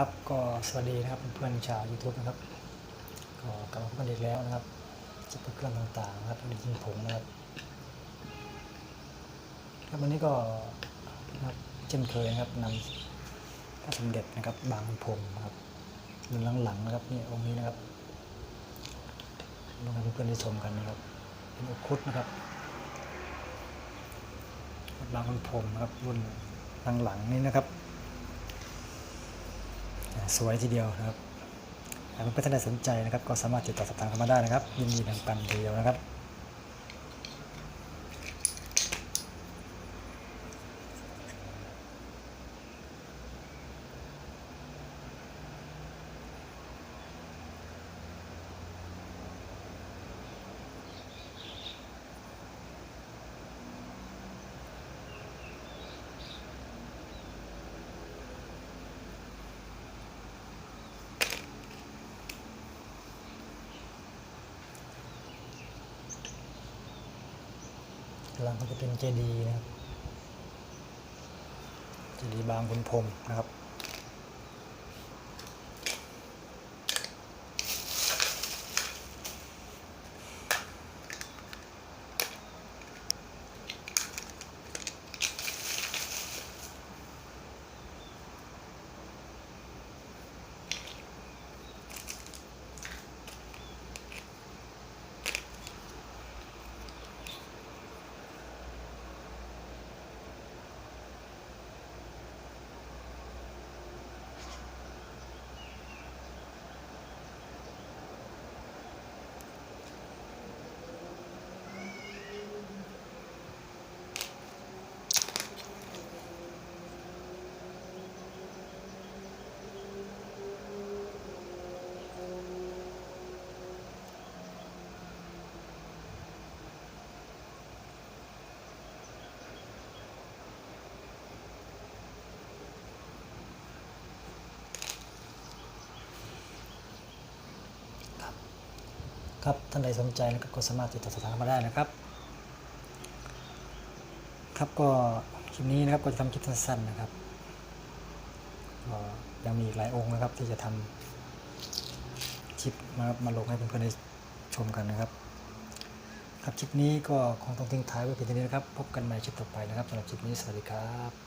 ครับก็สวัสดีนะครับเพื่อนๆชาว YouTube นะครับ ก็กลับมาพบกันอีกแล้วนะครับจะเป็นเครื่องต่างๆนะครับดินผงนะครับครับวันนี้ก็นะครับเช่นเคยนะครับนำพระสมเด็จนะครับบางขุนพรมครับบนหลังๆนะครับนี่องค์นี้นะครับลองให้เพื่อนๆได้ชมกันนะครับ เป็นอุคุตนะครับบางขุนพรมนะครับรุ่นหลังๆนี้นะครับ สวยทีเดียวนะครับหากเพื่อนท่านใดสนใจนะครับ ก็สามารถติดต่อสอบถามเข้ามาได้นะครับ ยินดีแบ่งปันทีเดียวนะครับ หลังก็จะเป็นเจดีย์นะครับเจดีย์บางคุณพรมนะครับ ครับท่านใดสนใจนะครับก็สามารถติดต่อสอบถามมาได้นะครับ ครับก็คลิปนี้นะครับก็จะทำคลิปสั้นๆนะครับก็ยังมีหลายองค์นะครับที่จะทำคลิปมามาลงให้เพื่อนๆได้ชมกันนะครับ ครับคลิปนี้ก็คงต้องทิ้งท้ายไว้เพียงเท่านี้นะครับ พบกันใหม่คลิปต่อไปนะครับสำหรับคลิปนี้สวัสดีครับ